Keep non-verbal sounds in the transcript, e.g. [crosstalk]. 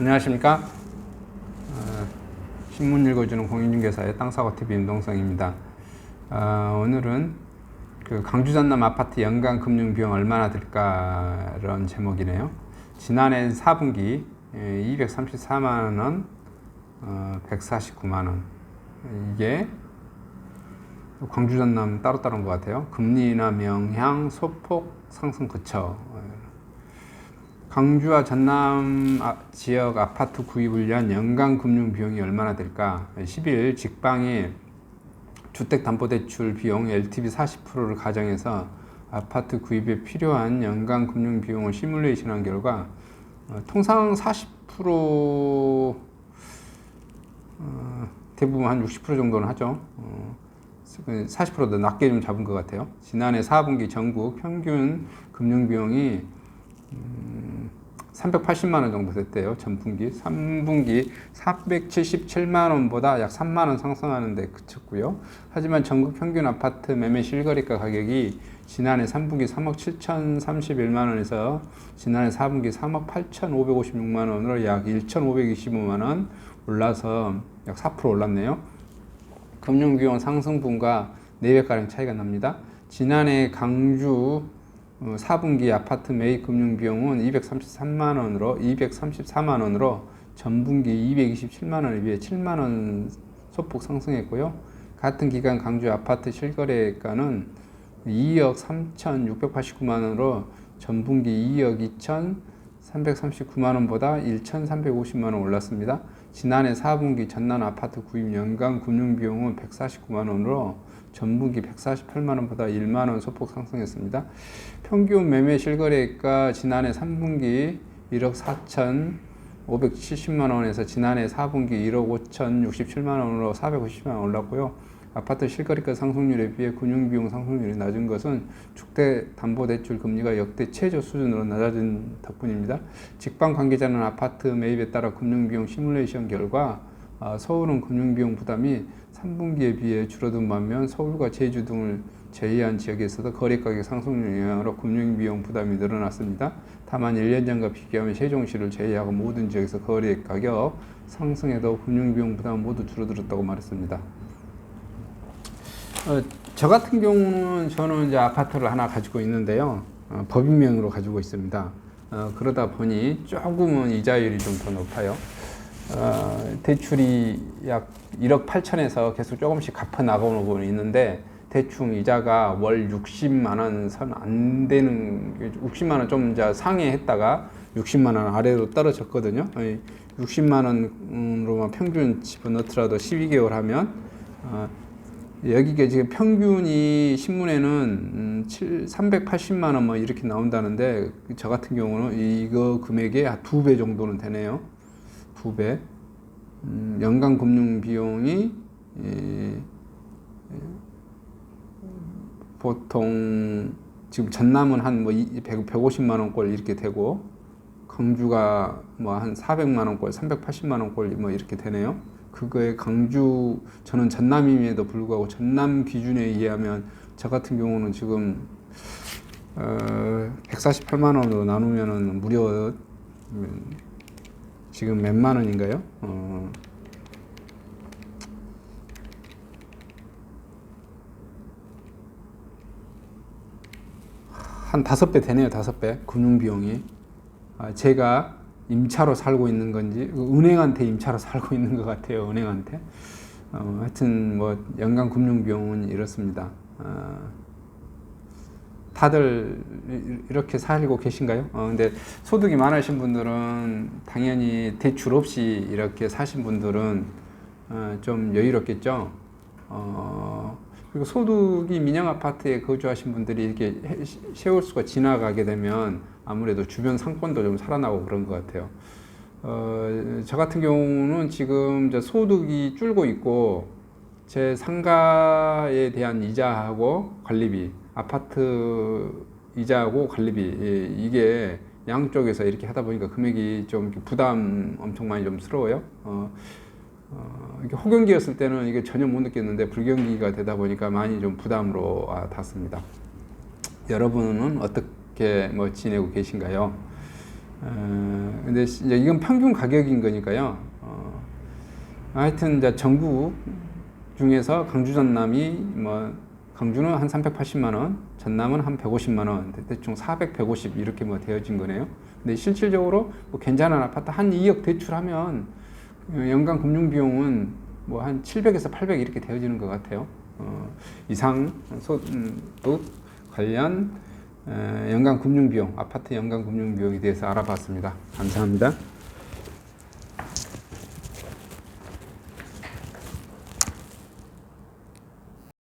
안녕하십니까. 어, 신문 읽어주는 공인중개사의 땅사고TV 임동성입니다. 어, 오늘은 그 강주 전남 아파트 연간 금융 비용 얼마나 들까 이런 제목이네요. 지난해 4분기 234만 원, 어, 149만 원. 이게 광주 전남 따로따로인 것 같아요. 금리나 명향, 소폭, 상승 그쳐. 강주와 전남 아- 지역 아파트 구입을 위한 연간 금융 비용이 얼마나 될까? 10일 직방이 주택담보대출 비용 LTV 40%를 가정해서 아파트 구입에 필요한 연간 금융 비용을 시뮬레이션한 결과 어, 통상 40% 어, 대부분 한 60% 정도는 하죠. 어, 40%더 낮게 좀 잡은 것 같아요. 지난해 4분기 전국 평균 금융 비용이 380만 원 정도 됐대요. 전분기. 3분기 477만 원보다 약 3만 원 상승하는 데 그쳤고요. 하지만 전국 평균 아파트 매매 실거래가 가격이 지난해 3분기 3억 7,031만 원에서 지난해 4분기 3억 8,556만 원으로 약 1,525만 원 올라서 약 4% 올랐네요. 금융비용 상승분과 4배가량 차이가 납니다. 지난해 강주 어, 4분기 아파트 매입 금융 비용은 233만 원으로 234만 원으로 전분기 227만 원에 비해 7만 원 소폭 상승했고요. 같은 기간 강주 아파트 실거래가는 2억 3,689만 원으로 전분기 2억 2,339만 원보다 1,350만 원 올랐습니다. 지난해 4분기 전남 아파트 구입 연간 금융 비용은 149만 원으로 전분기 148만 원보다 1만 원 소폭 상승했습니다. 평균 매매 실거래가 지난해 3분기 1억 4천 570만 원에서 지난해 4분기 1억 5천 67만 원으로 450만 원 올랐고요. 아파트 실거래가 상승률에 비해 금융비용 상승률이 낮은 것은 주택담보대출 금리가 역대 최저 수준으로 낮아진 덕분입니다. 직방 관계자는 아파트 매입에 따라 금융비용 시뮬레이션 결과 아, 서울은 금융비용 부담이 3분기에 비해 줄어든 반면 서울과 제주 등을 제외한 지역에서도 거래가격 상승률 영향으로 금융비용 부담이 늘어났습니다. 다만 1년 전과 비교하면 세종시를 제외하고 모든 지역에서 거래가격 상승에도 금융비용 부담은 모두 줄어들었다고 말했습니다. 어, 저 같은 경우는 저는 이제 아파트를 하나 가지고 있는데요. 어, 법인명의로 가지고 있습니다. 어, 그러다 보니 조금은 이자율이 좀 더 높아요. 어, 대출이 약 1억 8천에서 계속 조금씩 갚아 나가고 있는데 대충 이자가 월 60만 원 선 안 되는 60만 원 좀 이제 상회했다가 60만 원 아래로 떨어졌거든요. 60만 원으로만 평균 집어넣더라도 12개월 하면 어, 여기가 지금 평균이 신문에는 음, 7, 380만 원 뭐 이렇게 나온다는데 저 같은 경우는 이거 금액의 두 배 정도는 되네요. 두 배. 음, 연간 금융 비용이 예, 보통 지금 전남은 한 뭐 150만 원꼴 이렇게 되고 강주가 뭐 한 400만 원꼴, 380만 원꼴 뭐 이렇게 되네요. 그거에 강주 저는 전남임에도 불구하고 전남 기준에 의하면 저 같은 경우는 지금 어, 148만 원으로 나누면은 무려 음, 지금 몇만 원인가요? 어, 한 다섯 배 되네요, 다섯 배 금융 비용이. 아, 제가 임차로 살고 있는 건지 그 은행한테 임차로 [laughs] 살고 있는 것 같아요, 은행한테. 어, 하여튼 뭐 연간 금융 비용은 이렇습니다. 어, 다들 이렇게 살고 계신가요? 어, 근데 소득이 많으신 분들은 당연히 대출 없이 이렇게 사신 분들은 어, 좀 여유롭겠죠. 어, 그리고 소득이 민영 아파트에 거주하신 분들이 이렇게 해- 세월 수가 지나가게 되면 아무래도 주변 상권도 좀 살아나고 그런 것 같아요. 어, 저 같은 경우는 지금 소득이 줄고 있고 제 상가에 대한 이자하고 관리비, 아파트 이자하고 관리비 예, 이게 양쪽에서 이렇게 하다 보니까 금액이 좀 부담 엄청 많이 좀 스러워요. 어, 어, 이게 호경기였을 때는 이게 전혀 못 느꼈는데 불경기가 되다 보니까 많이 좀 부담으로 와 닿습니다. 여러분은 어떻게 뭐 지내고 계신가요? 어, 근데 시- 이제 이건 평균 가격인 거니까요. 어, 하여튼 이제 전국 중에서 강주 전남이 뭐 강주는 한 380만 원, 전남은 한 150만 원, 대충 400, 150 이렇게 뭐 되어진 거네요. 근데 실질적으로 뭐 괜찮은 아파트 한 2억 대출하면 연간 금융 비용은 뭐 한 700에서 800 이렇게 되어지는 것 같아요. 어, 이상 소득 관련 에, 연간 금융 비용, 아파트 연간 금융 비용에 대해서 알아봤습니다. 감사합니다.